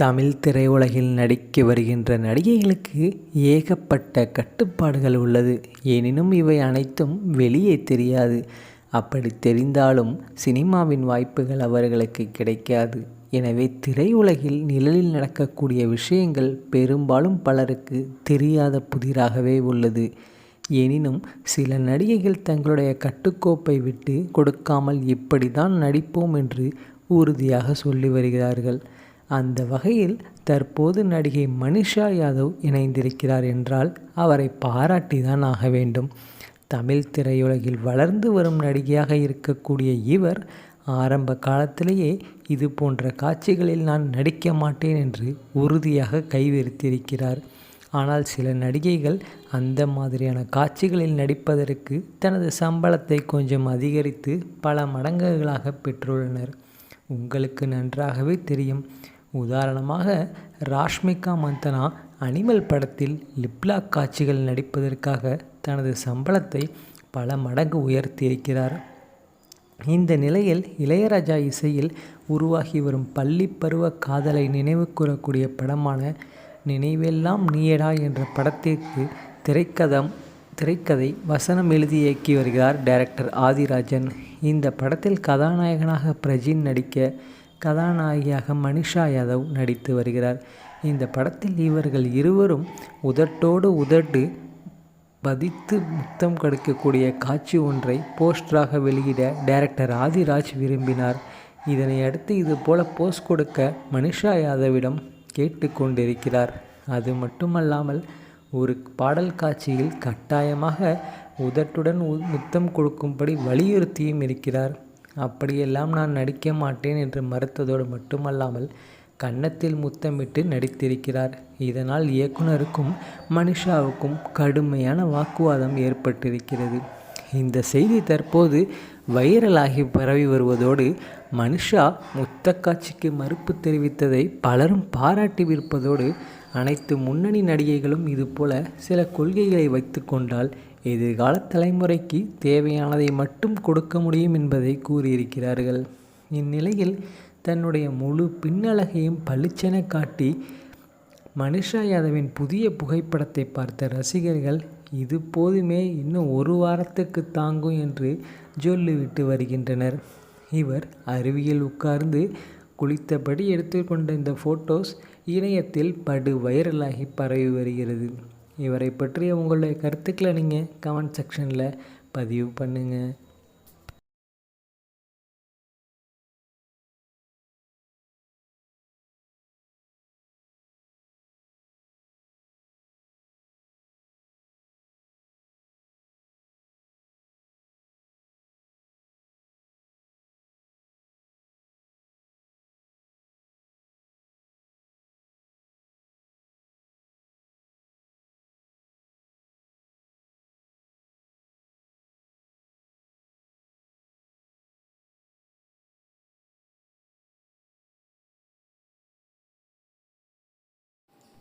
தமிழ் திரையுலகில் நடிக்க வருகின்ற நடிகைகளுக்கு ஏகப்பட்ட கட்டுப்பாடுகள் உள்ளது. எனினும் இவை அனைத்தும் வெளியே தெரியாது. அப்படி தெரிந்தாலும் சினிமாவின் வாய்ப்புகள் அவர்களுக்கு கிடைக்காது. எனவே திரையுலகில் நிழலில் நடக்கக்கூடிய விஷயங்கள் பெரும்பாலும் பலருக்கு தெரியாத புதிராகவே உள்ளது. எனினும் சில நடிகைகள் தங்களுடைய கட்டுக்கோப்பை விட்டு கொடுக்காமல் இப்படி தான் நடிப்போம் என்று உறுதியாக சொல்லி வருகிறார்கள். அந்த வகையில் தற்போது நடிகை மனிஷா யாதவ் இணைந்திருக்கிறார் என்றால் அவரை பாராட்டி தான் ஆக வேண்டும். தமிழ் திரையுலகில் வளர்ந்து வரும் நடிகையாக இருக்கக்கூடிய இவர் ஆரம்ப காலத்திலேயே இது போன்ற காட்சிகளில் நான் நடிக்க மாட்டேன் என்று உறுதியாக கைவிரித்திருக்கிறார். ஆனால் சில நடிகைகள் அந்த மாதிரியான காட்சிகளில் நடிப்பதற்கு தனது சம்பளத்தை கொஞ்சம் அதிகரித்து பல மடங்குகளாக பெற்றுள்ளனர். உங்களுக்கு நன்றாகவே தெரியும். உதாரணமாக ராஷ்மிகா மந்தனா அனிமல் படத்தில் லிப்லாக் காட்சிகள் நடிப்பதற்காக தனது சம்பளத்தை பல மடங்கு உயர்த்தியிருக்கிறார். இந்த நிலையில் இளையராஜா இசையில் உருவாகி வரும் பள்ளி பருவ காதலை நினைவு கூறக்கூடிய படமான நினைவெல்லாம் நீயடா என்ற படத்திற்கு திரைக்கதம் திரைக்கதை வசனம் எழுதி இயக்கி வருகிறார் டைரக்டர் ஆதிராஜன். இந்த படத்தில் கதாநாயகனாக பிரஜின் நடிக்க கதாநாயகியாக மனிஷா யாதவ் நடித்து வருகிறார். இந்த படத்தில் இவர்கள் இருவரும் உதட்டோடு உதட்டு பதித்து முத்தம் கடுக்கக்கூடிய காட்சி ஒன்றை போஸ்டராக வெளியிட டைரக்டர் ஆதிராஜ் விரும்பினார். இதனை அடுத்து இது போல போஸ்ட் கொடுக்க மனிஷா யாதவிடம் கேட்டுக்கொண்டிருக்கிறார் அது மட்டுமல்லாமல் ஒரு பாடல் காட்சியில் கட்டாயமாக உதட்டுடன் முத்தம் கொடுக்கும்படி வலியுறுத்தியும் இருக்கிறார். அப்படியெல்லாம் நான் நடிக்க மாட்டேன் என்று மறுத்ததோடு மட்டுமல்லாமல் கன்னத்தில் முத்தமிட்டு நடித்திருக்கிறார். இதனால் இயக்குனருக்கும் மனிஷாவுக்கும் கடுமையான வாக்குவாதம் ஏற்பட்டிருக்கிறது. இந்த செய்தி தற்போது வைரலாகி பரவி வருவதோடு மனிஷா முத்த காட்சிக்கு மறுப்பு தெரிவித்ததை பலரும் பாராட்டிவிருப்பதோடு அனைத்து முன்னணி நடிகைகளும் இதுபோல சில கொள்கைகளை வைத்து கொண்டால் எதிர்கால தலைமுறைக்கு தேவையானதை மட்டும் கொடுக்க முடியும் என்பதை கூறியிருக்கிறார்கள். இந்நிலையில் தன்னுடைய முழு பின்னழகையும் பளிச்சென காட்டி மனிஷா யாதவின் புதிய புகைப்படத்தை பார்த்த ரசிகர்கள் இது போதுமே இன்னும் ஒரு வாரத்துக்கு தாங்கும் என்று சொல்லிவிட்டு வருகின்றனர். இவர் அருவியில் உட்கார்ந்து குளித்தபடி எடுத்துக்கொண்ட இந்த ஃபோட்டோஸ் இணையத்தில் படு வைரலாகி பரவி வருகிறது. இவரை பற்றிய உங்களுடைய கருத்துக்களை நீங்கள் கமெண்ட் செக்ஷனில் பதிவு பண்ணுங்கள்